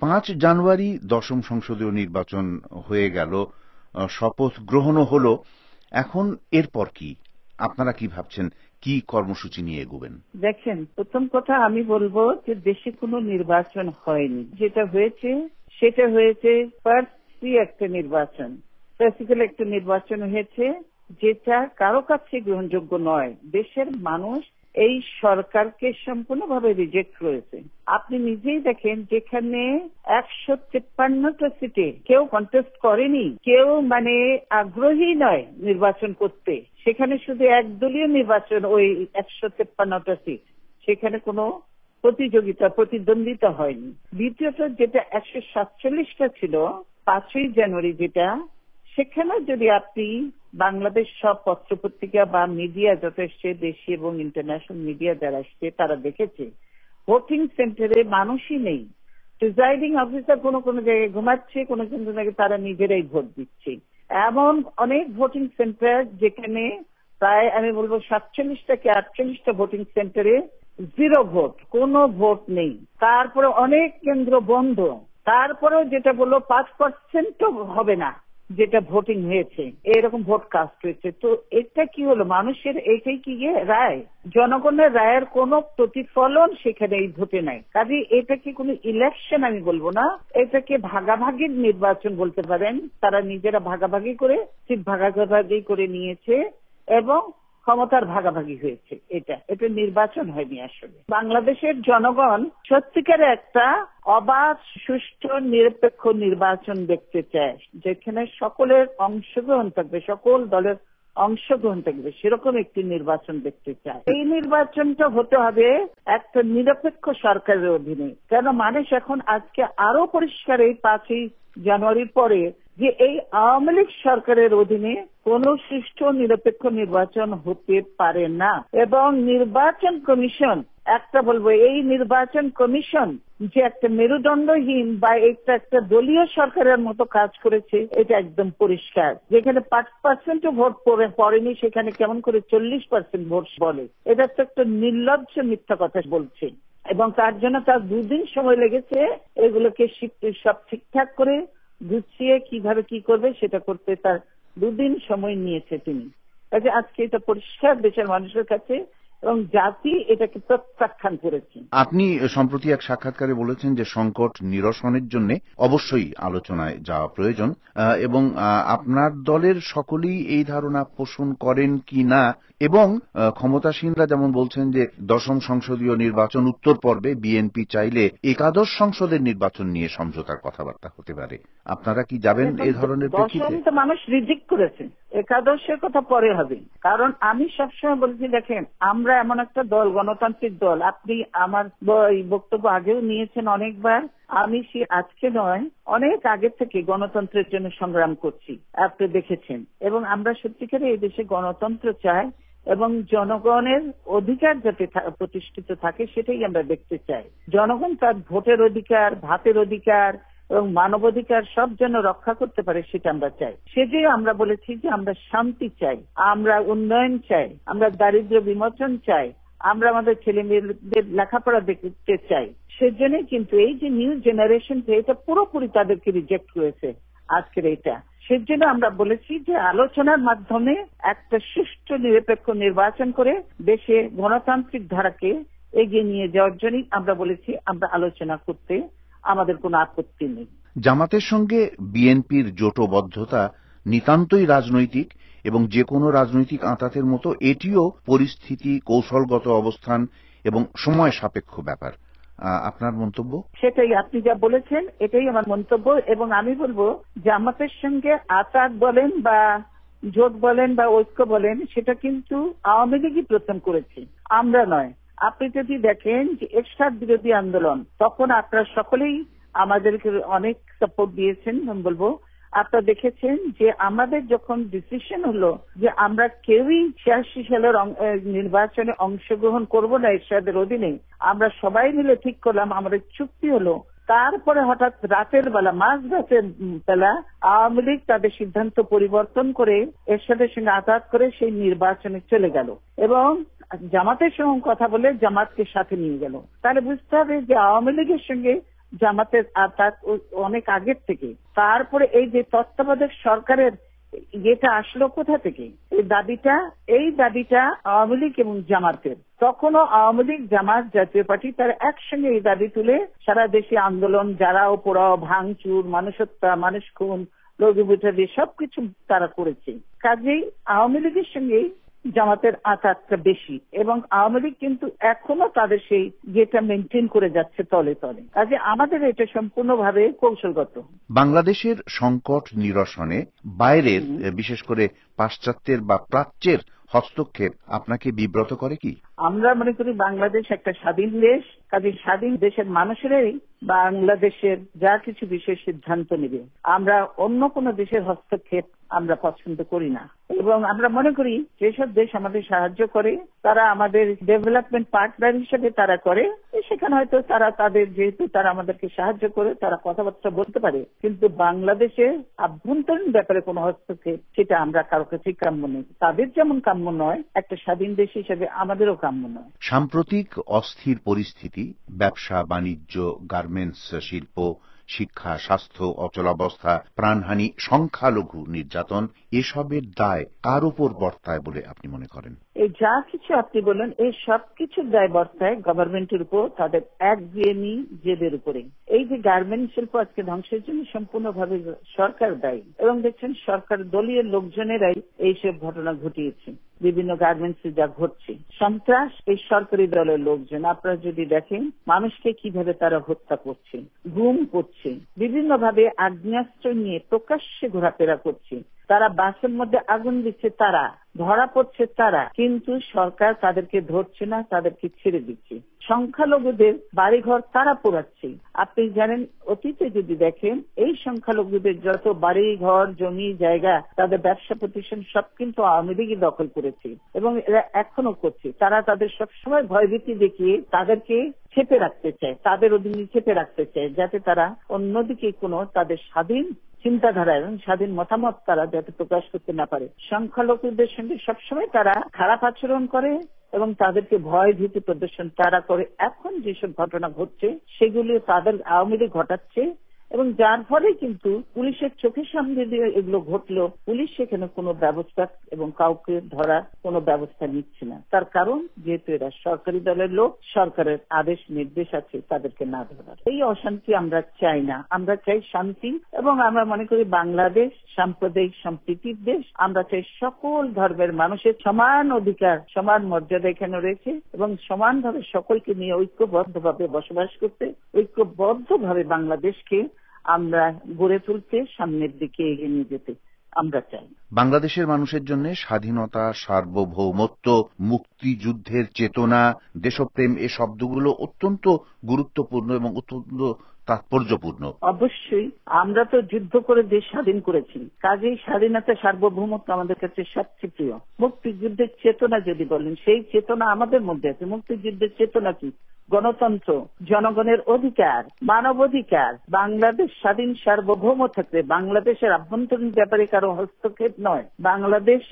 পাঁচ জানুয়ারি দশম সংসদীয় নির্বাচন হয়ে গেল শপথ গ্রহণও হল। এখন এরপর কি? আপনারা কি ভাবছেন? কি কর্মসূচি নিয়ে এগোবেন? দেখেন, প্রথম কথা আমি বলব যে দেশে কোনো নির্বাচন হয়নি। যেটা হয়েছে, সেটা হয়েছে একটা নির্বাচন। ক্লাসিক্যাল একটা নির্বাচন হয়েছে, যেটা কারও কাছে গ্রহণযোগ্য নয়। দেশের মানুষ এই সরকারকে সম্পূর্ণভাবে রিজেক্ট করেছে। আপনি নিজেই দেখেন, যেখানে একশো তেপ্পান্নটা সিটে কেউ কন্টেস্ট করেনি, কেউ মানে আগ্রহী নয় নির্বাচন করতে। সেখানে শুধু একদলীয় নির্বাচন ওই একশো তেপ্পান্নটা সিট। সেখানে কোনো প্রতিযোগিতা, প্রতিদ্বন্দ্বিতা হয়নি। দ্বিতীয়ত যেটা একশো সাতচল্লিশটা ছিল, পাঁচই জানুয়ারি যেটা সেখানে যদি আপনি বাংলাদেশ সব পত্রপত্রিকা বা মিডিয়া এসছে, দেশি এবং ইন্টারন্যাশনাল মিডিয়া যারা আসছে তারা দেখেছে ভোটিং সেন্টারে মানুষই নেই। প্রিজাইডিং অফিসার কোনো কোনো জায়গায় ঘুমাচ্ছে, কোনো কোনো জায়গায় তারা নিজেরাই ভোট দিচ্ছে। এমন অনেক ভোটিং সেন্টার যেখানে প্রায়, আমি বলব সাতচল্লিশটা কি আটচল্লিশটা ভোটিং সেন্টারে জিরো ভোট কোনো ভোট নেই। তারপরে অনেক কেন্দ্র বন্ধ। তারপরেও যেটা বলল, পাঁচ পার্সেন্টও হবে না। যেটা ভোটিং হয়েছে, এরকম ভোট কাস্ট হয়েছে, তো এটা কি হলো? মানুষের এটাই কি রায়? জনগণের রায়ের কোন প্রতিফলন সেখানে এই ভোটে নাই। কাজে এটা কি কোনো ইলেকশন আমি বলব না? এটাকে ভাগাভাগির নির্বাচন বলতে পারেন। তারা নিজেরা ভাগাভাগি করে ঠিক ভাগাভাগি করে নিয়েছে এবং ক্ষমতার ভাগাভাগি হয়েছে, এটা এটা নির্বাচন হয়নি আসলে। বাংলাদেশের জনগণ সত্যিকারে একটা অবাধ, সুষ্ঠু, নিরপেক্ষ নির্বাচন দেখতে চায়, যেখানে সকলের অংশগ্রহণ থাকবে, সকল দলের অংশগ্রহণ থাকবে, সেরকম একটি নির্বাচন দেখতে চায়। এই নির্বাচনটা হতে হবে একটা নিরপেক্ষ সরকারের অধীনে। কেন? মানুষ এখন আজকে আরও পরিষ্কার এই পাঁচই জানুয়ারির পরে যে এই আওয়ামী লীগ সরকারের অধীনে কোন সুষ্ঠু নিরপেক্ষ নির্বাচন হতে পারে না। এবং নির্বাচন কমিশন, একটা বলব, এই নির্বাচন কমিশন যে একটা মেরুদণ্ডহীন বা একটা একটা দলীয় সরকারের মতো কাজ করেছে, এটা একদম পরিষ্কার। যেখানে পাঁচ পার্সেন্ট ভোট পড়েনি, সেখানে কেমন করে চল্লিশ পার্সেন্ট ভোট বলে? এটা তো একটা নির্লজ্জ মিথ্যা কথা বলছে। এবং তার জন্য তার দুদিন সময় লেগেছে এগুলোকে সব ঠিকঠাক করে গুছিয়ে কীভাবে কি করবে সেটা করতে তার দুদিন সময় নিয়েছে তিনি। কাজে আজকে এটা পরিষ্কার দেশের মানুষের কাছে এবং জাতি এটাকে প্রত্যাখ্যান করেছে। আপনি সম্প্রতি এক সাক্ষাৎকারে বলেছেন যে সংকট নিরসনের জন্য অবশ্যই আলোচনায় যাওয়া প্রয়োজন এবং আপনার দলের সকলেই এই ধারণা পোষণ করেন কি না, এবং ক্ষমতাসীনরা যেমন বলছেন যে দশম সংসদীয় নির্বাচন উত্তর পর্বে বিএনপি চাইলে একাদশ সংসদের নির্বাচন নিয়ে সমঝোতার কথাবার্তা হতে পারে। আপনারা কি যাবেন এ ধরনের প্রেক্ষিতে? মানুষ রিজেক্ট করেছে। একাদশের কথা পরে হবে। কারণ আমি সবসময় বলছি দেখেন আমরা এমন একটা দল গণতান্ত্রিক দল। আপনি আমার বক্তব্য আগেও নিয়েছেন অনেকবার। আমি সে আজকে নয় অনেক আগে থেকে গণতন্ত্রের জন্য সংগ্রাম করছি আপনি দেখেছেন। এবং আমরা সত্যিকারে এই দেশে গণতন্ত্র চাই এবং জনগণের অধিকার যাতে প্রতিষ্ঠিত থাকে সেটাই আমরা দেখতে চাই। জনগণ তার ভোটের অধিকার ভাতের অধিকার এবং মানবাধিকার সব যেন রক্ষা করতে পারে সেটা আমরা চাই। সেটাই আমরা বলেছি যে আমরা শান্তি চাই, আমরা উন্নয়ন চাই, আমরা দারিদ্র বিমোচন চাই, আমরা আমাদের ছেলে মেয়েদের লেখাপড়া দেখতে চাই। সেজন্যই কিন্তু এই যে নিউ জেনারেশন এটা পুরোপুরি তাদেরকে রিজেক্ট করেছে আজকের এইটা। সেজন্য আমরা বলেছি যে আলোচনার মাধ্যমে একটা সুষ্ঠু নিরপেক্ষ নির্বাচন করে দেশে গণতান্ত্রিক ধারাকে এগিয়ে নিয়ে যাওয়ার জন্যই আমরা বলেছি আমরা আলোচনা করতে আমাদের কোনো আপত্তি নেই। জামাতের সঙ্গে বিএনপির জোটবদ্ধতা নিতান্তই রাজনৈতিক এবং যে কোনো রাজনৈতিক আঁতাতের মতো এটিও পরিস্থিতি কৌশলগত অবস্থান এবং সময় সাপেক্ষ ব্যাপার। আপনার মন্তব্য? সেটাই আপনি যা বলেছেন এটাই আমার মন্তব্য এবং আমি বলব জামাতের সঙ্গে আতাত বলেন বা জোট বলেন বা ঐক্য বলেন সেটা কিন্তু আওয়ামী লীগই প্রথম করেছে। আমরা নয়। আপনি যদি দেখেন যে এরশাদ বিরোধী আন্দোলন, তখন আপনারা সকলেই আমাদেরকে অনেক সাপোর্ট দিয়েছেন, আমি বলব। আপনারা দেখেছেন যে আমাদের যখন ডিসিশন হলো যে আমরা কেউই ছিয়াশি সালের নির্বাচনে অংশগ্রহণ করব না এরশাদের অধীনে, আমরা সবাই মিলে ঠিক করলাম, আমাদের চুক্তি হলো। তারপরে হঠাৎ রাতের বেলা, মাঝ রাতের বেলা আওয়ামী লীগ তাদের সিদ্ধান্ত পরিবর্তন করে এরশাদের সঙ্গে আঘাত করে সেই নির্বাচনে চলে গেল। এবং জামাতের সঙ্গে কথা বলে জামাতকে সাথে নিয়ে গেল। তাহলে বুঝতে হবে যে আওয়ামী লীগের সঙ্গে জামাতের আতাক অনেক আগের থেকে। তারপরে এই যে তত্ত্বাবধায়ক সরকারের এটা আসলো কোথা থেকে? এই দাবিটা এই দাবিটা আওয়ামী লীগ এবং জামাতের। তখনও আওয়ামী লীগ, জামাত, জাতীয় পার্টি তারা একসঙ্গে এই দাবি তুলে সারা দেশে আন্দোলন যারাও পোড়াও ভাঙচুর মানুষ হত্যা মানুষ খুন লঘুবিটারি সবকিছু তারা করেছে। কাজেই আওয়ামী লীগের সঙ্গে জামাতের আঘাতটা বেশি। এবং আওয়ামী লীগ কিন্তু এখনও তাদের সেই ইয়েটা মেনটেন করে যাচ্ছে তলে তলে। কাজে আমাদের এটা সম্পূর্ণভাবে কৌশলগত। বাংলাদেশের সংকট নিরসনে বাইরের বিশেষ করে পাশ্চাত্যের বা প্রাচ্যের হস্তক্ষেপ আপনাকে বিব্রত করে কি? আমরা মনে করি বাংলাদেশ একটা স্বাধীন দেশ। কাজে স্বাধীন দেশের মানুষেরাই বাংলাদেশের যা কিছু বিষয় সিদ্ধান্ত নেবে। আমরা অন্য কোন দেশের হস্তক্ষেপ আমরা পছন্দ করি না। এবং আমরা মনে করি যেসব দেশ আমাদের সাহায্য করে, তারা আমাদের ডেভেলপমেন্ট পার্টনার হিসেবে তারা করে, সেখানে হয়তো তারা তাদের যেহেতু তারা আমাদেরকে সাহায্য করে, তারা কথাবার্তা বলতে পারে। কিন্তু বাংলাদেশে আভ্যন্তরীণ ব্যাপারে কোনো হস্তক্ষেপ, সেটা আমরা কারও কাছে কাম্য নেই। তাদের যেমন কাম্য নয়, একটা স্বাধীন দেশ হিসেবে আমাদেরও কাম্য নয়। সাম্প্রতিক অস্থির পরিস্থিতি, ব্যবসা, বাণিজ্য, গার্মেন্টস, শিল্প শিক্ষা স্বাস্থ্য অচলাবস্থা প্রাণহানি সংখ্যালঘু নির্যাতন এসবের দায় কার উপর বর্তায় বলে আপনি মনে করেন? এই যা কিছু আপনি বলেন এই সব কিছুর দায় বর্তায় গভর্নমেন্টের উপর, তাদের এক একগুয়েমি জেদের উপরে। এই যে গার্মেন্ট শিল্প আজকে ধ্বংসের জন্য সম্পূর্ণভাবে সরকার দায়ী, এবং দেখছেন সরকার দলীয় লোকজনেরাই এইসব ঘটনা ঘটিয়েছে। বিভিন্ন গার্মেন্টসে যা ঘটছে। সন্ত্রাস এই সরকারি দলের লোকজন। আপনারা যদি দেখেন, মানুষকে কীভাবে তারা হত্যা করছে, গুম করছে, বিভিন্নভাবে আগ্নেয়াস্ত্র নিয়ে প্রকাশ্যে ঘোরাফেরা করছে। তারা বাসের মধ্যে আগুন দিচ্ছে তারা, ধরা পড়ছে তারা। কিন্তু সরকার তাদেরকে ধরছে না, তাদেরকে ছেড়ে দিচ্ছে। সংখ্যালঘুদের বাড়িঘর তারা পোড়াচ্ছে। আপনি জানেন, অতীতে যদি দেখেন, এই সংখ্যালঘুদের যত বাড়ি ঘর জমি, জায়গা, তাদের ব্যবসা প্রতিষ্ঠান সব কিন্তু আওয়ামী লীগই দখল করেছে এবং এরা এখনও করছে। তারা তাদের সবসময় ভয়ভীতি দেখিয়ে তাদেরকে চেপে রাখতে চায়, তাদের অধীনে চেপে রাখতে চায়, যাতে তারা অন্যদিকে কোনো তাদের স্বাধীন চিন্তাধারা এবং স্বাধীন মতামত তারা যাতে প্রকাশ করতে না পারে। সংখ্যালঘুদের সঙ্গে সবসময় তারা খারাপ আচরণ করে এবং তাদেরকে ভয় ভীতি প্রদর্শন তারা করে। এখন যেসব ঘটনা ঘটছে, সেগুলি তাদের আওয়ামী লীগ ঘটাচ্ছে। এবং যার ফলে কিন্তু পুলিশের চোখের সামনে দিয়ে এগুলো ঘটলো, পুলিশ সেখানে কোনো ব্যবস্থা এবং কাউকে ধরার কোনো ব্যবস্থা নিচ্ছে না। তার কারণ যেহেতু এরা সরকারি দলের লোক, সরকারের আদেশ, নির্দেশ আছে তাদেরকে না ধরার। এই অশান্তি আমরা চাই না। আমরা চাই শান্তি এবং আমরা মনে করি বাংলাদেশ সাম্প্রদায়িক সম্প্রীতির দেশ। আমরা চাই সকল ধর্মের মানুষের সমান অধিকার, সমান মর্যাদা এখানে রয়েছে এবং সমানভাবে সকলকে নিয়ে ঐক্যবদ্ধভাবে বসবাস করতে, ঐক্যবদ্ধভাবে বাংলাদেশকে আমরা গড়ে তুলতে সামনের দিকে এগিয়ে নিয়ে যেতে আমরা চাই। বাংলাদেশের মানুষের জন্য স্বাধীনতা সার্বভৌমত্ব মুক্তিযুদ্ধের চেতনা দেশপ্রেম এ শব্দগুলো অত্যন্ত গুরুত্বপূর্ণ এবং অত্যন্ত তাৎপর্যপূর্ণ। অবশ্যই আমরা তো যুদ্ধ করে দেশ স্বাধীন করেছি। কাজেই স্বাধীনতা সার্বভৌমত্ব আমাদের কাছে সবচেয়ে প্রিয়। মুক্তিযুদ্ধের চেতনা যদি বলেন সেই চেতনা আমাদের মধ্যে আছে। মুক্তিযুদ্ধের চেতনা কি? গণতন্ত্র, জনগণের অধিকার, মানবাধিকার, বাংলাদেশ স্বাধীন সার্বভৌম থাকবে। বাংলাদেশের আভ্যন্তরীণ ব্যাপারে কারও হস্তক্ষেপ নয়। বাংলাদেশ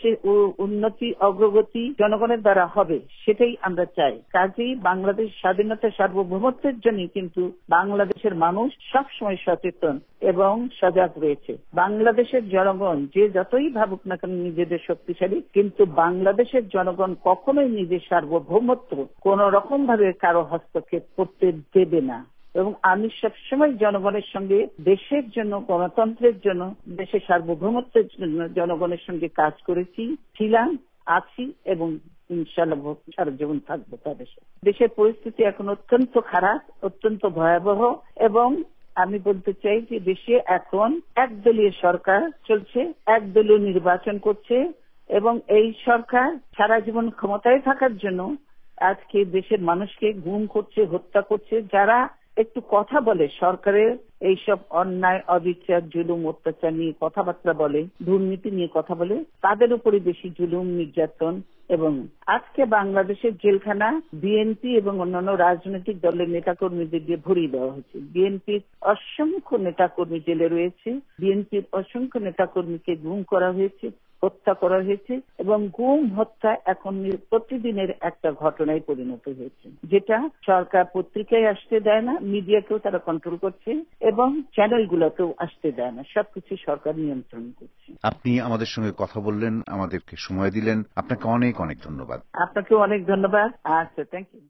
উন্নতি, অগ্রগতি জনগণের দ্বারা হবে, সেটাই আমরা চাই। কাজেই বাংলাদেশ স্বাধীনতা সার্বভৌমত্বের জন্য কিন্তু বাংলাদেশের মানুষ সবসময় সচেতন এবং সজাগ রয়েছে। বাংলাদেশের জনগণ যে যতই ভাবুক না কেন নিজেদের শক্তিশালী, কিন্তু বাংলাদেশের জনগণ কখনোই নিজের সার্বভৌমত্ব কোন রকম ভাবে কারও হস্তক্ষেপ করতে দেবে না। এবং আমি সবসময় জনগণের সঙ্গে, দেশের জন্য, গণতন্ত্রের জন্য, দেশের সার্বভৌমত্বের জন্য জনগণের সঙ্গে কাজ করেছি, ছিলাম, আছি এবং ইনশাল্লাহ সারা জীবন থাকব দেশের পরিস্থিতি এখন অত্যন্ত খারাপ, অত্যন্ত ভয়াবহ এবং আমি বলতে চাই যে দেশে এখন একদলীয় সরকার চলছে, একদলীয় নির্বাচন করছে এবং এই সরকার সারা জীবন ক্ষমতায় থাকার জন্য আজকে দেশের মানুষকে গুম করছে, হত্যা করছে, যারা একটু কথা বলে, সরকারের এইসব অন্যায়, অবিচার, জুলুম, অত্যাচার নিয়ে কথাবার্তা বলে, দুর্নীতি নিয়ে কথা বলে, তাদের উপরে বেশি জুলুম, নির্যাতন এবং আজকে বাংলাদেশের জেলখানা বিএনপি এবং অন্যান্য রাজনৈতিক দলের নেতাকর্মীদের দিয়ে ভরিয়ে দেওয়া হয়েছে। বিএনপির অসংখ্য নেতাকর্মী জেলে রয়েছে। বিএনপির অসংখ্য নেতাকর্মীকে গুম করা হয়েছে। হত্যা করা হয়েছে এবং গুম হত্যা এখন প্রতিদিনের একটা ঘটনায় পরিণত হয়েছে যেটা সরকার পত্রিকায় আসতে দেয় না মিডিয়াকেও তারা কন্ট্রোল করছে এবং চ্যানেলগুলোতেও আসতে দেয় না সবকিছু সরকার নিয়ন্ত্রণ করছে। আপনি আমাদের সঙ্গে কথা বললেন আমাদেরকে সময় দিলেন আপনাকে অনেক অনেক ধন্যবাদ। আপনাকেও অনেক ধন্যবাদ। আচ্ছা থ্যাংক ইউ